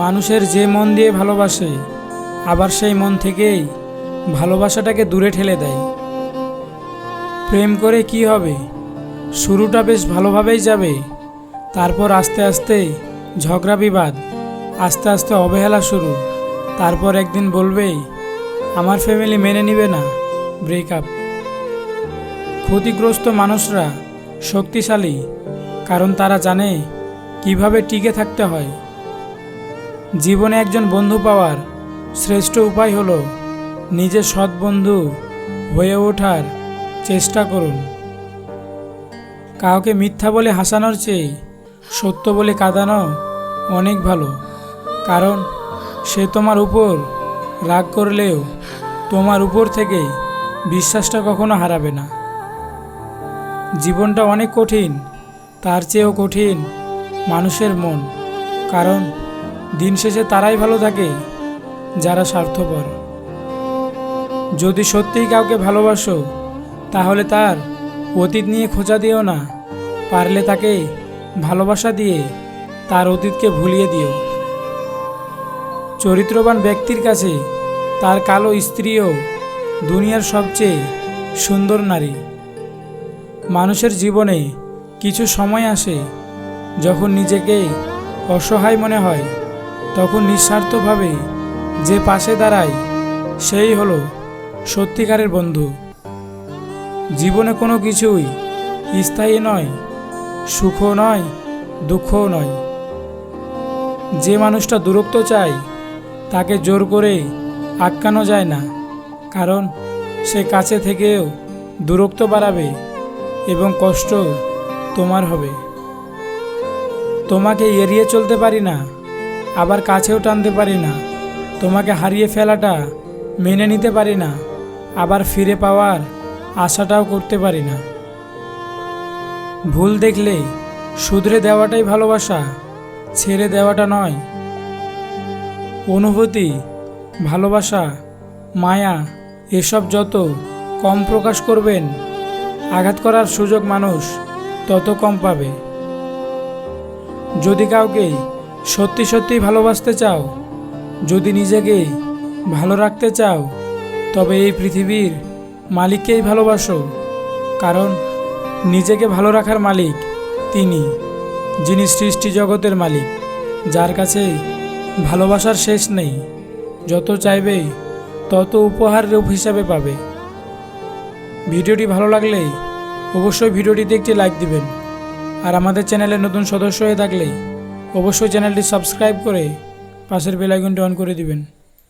মানুষের যে মন দিয়ে ভালোবাসে, আবার সেই মন থেকেই ভালোবাসাটাকে দূরে ঠেলে দেয়। প্রেম করে কি হবে? শুরুটা বেশ ভালোভাবেই যাবে, তারপর আস্তে আস্তে ঝগড়া বিবাদ, আস্তে আস্তে অবহেলা শুরু। তারপর একদিন বলবেই আমার ফ্যামিলি মেনে নিবে না ব্রেকআপ ক্ষতিগ্রস্ত মানুষরা শক্তিশালী, কারণ তারা জানে কীভাবে টিকে থাকতে হয়? জীবনে একজন বন্ধু পাওয়ার শ্রেষ্ঠ উপায় হলো নিজের সৎ বন্ধু হয়ে ওঠার চেষ্টা করুন। কাউকে মিথ্যা বলে হাসানোর চেয়ে সত্য বলে কাঁদানো অনেক ভালো, কারণ সে তোমার উপর রাগ করলেও তোমার উপর থেকে বিশ্বাসটা কখনো হারাবে না। জীবনটা অনেক কঠিন, তার চেয়েও কঠিন মানুষের মন। কারণ, দিন শেষে তারাই ভালো থাকে, যারা স্বার্থপর। যদি সত্যিই কাউকে ভালোবাসো, তাহলে তার অতীত নিয়ে খোঁজা দিও না। পারলে তাকে ভালোবাসা দিয়ে তার অতীতকে ভুলিয়ে দিও। চরিত্রবান ব্যক্তির কাছে তার কালো স্ত্রীও দুনিয়ার সবচেয়ে সুন্দর নারী। মানুষের জীবনে কিছু সময় আসে যখন নিজেকে অসহায় মনে হয়, তখন নিঃস্বার্থভাবে যে পাশে দাঁড়ায়, সেই হলো সত্যিকারের বন্ধু। জীবনে কোনো কিছুই স্থায়ী নয়, সুখও নয়, দুঃখও নয়। যে মানুষটা দূরত্ব চায়, তাকে জোর করে আটকানো যায় না, কারণ সে কাছে থেকেও দূরত্ব বাড়াবে এবং কষ্ট তোমার হবে। তোমাকে এড়িয়ে চলতে পারি না, আবার কাছেও টানতে পারি না। তোমাকে হারিয়ে ফেলাটা মেনে নিতে পারি না, আবার ফিরে পাওয়ার আশাটাও করতে পারি না। ভুল দেখলে শুধরে দেওয়াটাই ভালোবাসা, ছেড়ে দেওয়াটা নয়। অনুভূতি, ভালোবাসা, মায়া, এসব যত কম প্রকাশ করবেন, আঘাত করার সুযোগ মানুষ তত কম পাবে। যদি কাউকে সত্যি সত্যি ভালোবাসতে চাও, যদি নিজেকে ভালো রাখতে চাও, তবে এই পৃথিবীর মালিককেই ভালোবাসো। কারণ নিজেকে ভালো রাখার মালিক তিনি, যিনি সৃষ্টি জগতের মালিক, যার কাছে ভালোবাসার শেষ নেই, যত চাইবে তত উপহার রূপ হিসাবে পাবে। ভিডিওটি ভালো লাগলে অবশ্যই ভিডিওটিতে একটি লাইক দিবেন। আর আমাদের চ্যানেলে নতুন সদস্য হয়ে থাকলে অবশ্যই চ্যানেলটি সাবস্ক্রাইব করে পাশের বেলাইকনটি অন করে দিবেন।